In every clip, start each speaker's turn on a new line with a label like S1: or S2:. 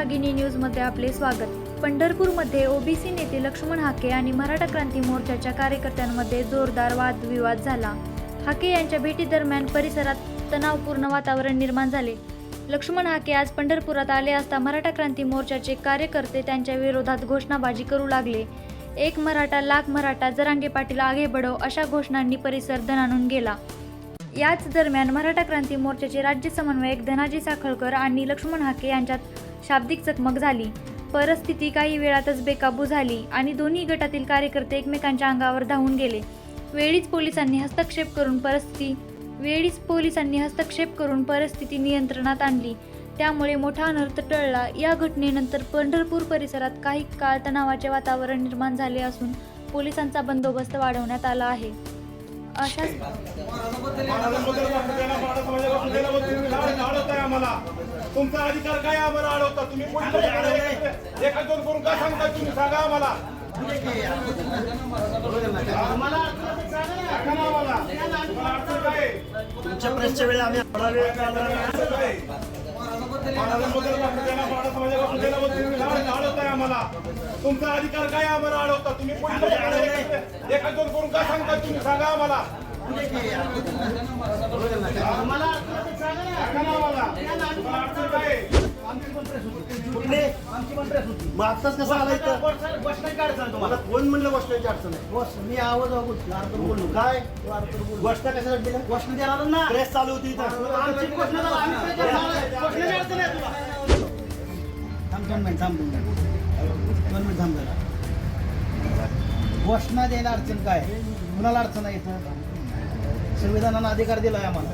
S1: न्यूजमध्ये आपले स्वागत. पंढरपूरमध्ये ओबीसी नेते लक्ष्मण हाके आणि मराठा क्रांती मोर्चाच्या कार्यकर्त्यांमध्ये जोरदार वादविवाद झाला. हाके यांच्या भेटीदरम्यान परिसरात तणावपूर्ण वातावरण निर्माण झाले. लक्ष्मण हाके आज पंढरपुरात आले असता मराठा क्रांती मोर्चाचे कार्यकर्ते त्यांच्या विरोधात घोषणाबाजी करू लागले. एक मराठा लाख मराठा जरांगे पाटील आगे बढो अशा घोषणांनी परिसर धनानून गेला. याच दरम्यान मराठा क्रांती मोर्चाचे राज्य समन्वयक धनाजी साखळकर आणि लक्ष्मण हाके यांच्यात शाब्दिक चकमक झाली. परिस्थिती काही वेळातच बेकाबू झाली आणि दोन्ही गटातील कार्यकर्ते एकमेकांच्या अंगावर धावून गेले. वेळीच पोलिसांनी हस्तक्षेप करून परिस्थिती वेळीच पोलिसांनी हस्तक्षेप करून परिस्थिती नियंत्रणात आणली. त्यामुळे मोठा अनर्थ टळला. या घटनेनंतर पंढरपूर परिसरात काही काळ तणावाचे वातावरण निर्माण झाले असून पोलिसांचा बंदोबस्त वाढवण्यात आला आहे. अशाच
S2: आम्हाला तुमचा अधिकार काय आम्हाला अडवता तुम्ही एका दोन करून काय सांगताय तुम्ही सांगा आम्हाला?
S3: तुमच्या प्रेसच्या वेळी आम्ही
S2: तुमचा अधिकार काय आम्हाला अडवता तुम्ही एका दोन करून काय सांगताय तुम्ही? सांगा आम्हाला. सांगा ना. आम्हाला. तुम्हाला अडचण काय? आहे?
S3: कुठले? मग आत्ताच कसं आला इथं? मला कोण म्हणलं गोष्टाची अडचण आहे?
S4: मी आवाज आहोत
S3: बोललो काय? गोष्ट कशासाठी?
S4: घोषणा देणार ना.
S3: प्रेस चालू होती इथं.
S4: आमची अडचण आहे तुला. थांब दोन मिनिट थांब. दोन मिनिट दोन मिनिट थांब जरा. घोषणा द्यायला अडचण काय? कुणाला अडचण आहे इथं? संविधानानं अधिकार दिलाय आम्हाला.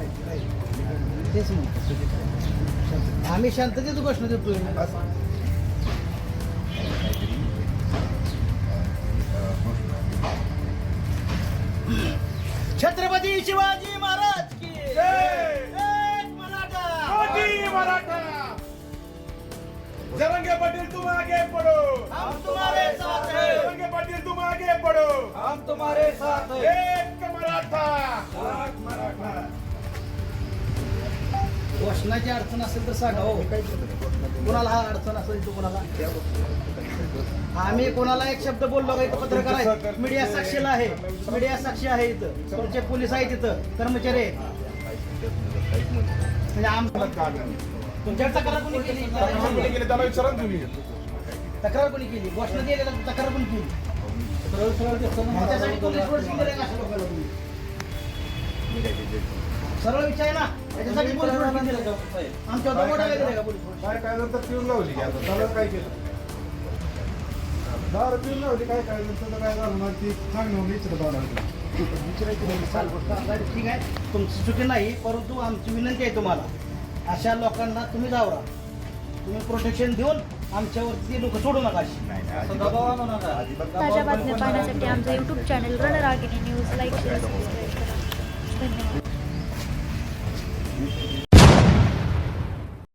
S4: तेच म्हणतो. आम्ही शांततेत घोषणा देतोय. छत्रपती शिवाजी महाराज की मराठा!
S2: जरंगे पाटील तुम आगे पढ़ो
S4: हम तुम्हारे साथ हैं।
S2: जरंगे पाटील तुम आगे पढ़ो
S4: हम तुम्हारे साथ हैं।
S2: एक मराठा। लाख मराठा।
S4: घोषणाची अडचण असेल तर सांगा हो. कोणाला हा अडचण असेल तर कोणाला? आम्ही कोणाला एक शब्द बोललो का इथं पत्रकार आहे मीडिया साक्षीला आहे. मीडिया साक्षी आहे इथं. तुमचे पोलीस आहेत इथं. कर्मचारी आहेत. म्हणजे आम तुमच्यावर तक्रार कोणी केली?
S2: कोणी गेले त्याला विचारा ना तुम्ही.
S4: तक्रार कोणी केली? तक्रार कोणी केली? त्याच्यासाठी पोलीस फोर्स दिले का अशा लोकांना तुम्ही? सरळ विचार ना. त्याच्यासाठी पोलीस फोर्स दिले का आमच्या दमोडाला दिले का पोलीस फोर्स
S2: काय काय नंतर पिऊन लावली की आता. झालं काय केलं? दारू पिऊन लावली. काय काय नंतर तर काय झालं? ना ती सांग
S4: आता ठीक आहे. तुमची चुकी नाही परंतु आमची विनंती आहे तुम्हाला. अशा लोकांना तुम्ही जावरा. तुम्ही प्रोटेक्शन देऊन आमच्यावरती लोक सोडू नका अशी. असं दबाव आणू नका
S1: ताज्या बातम्या पाहण्यासाठी आमचं YouTube channel Ranragini news like share subscribe करा. धन्यवाद.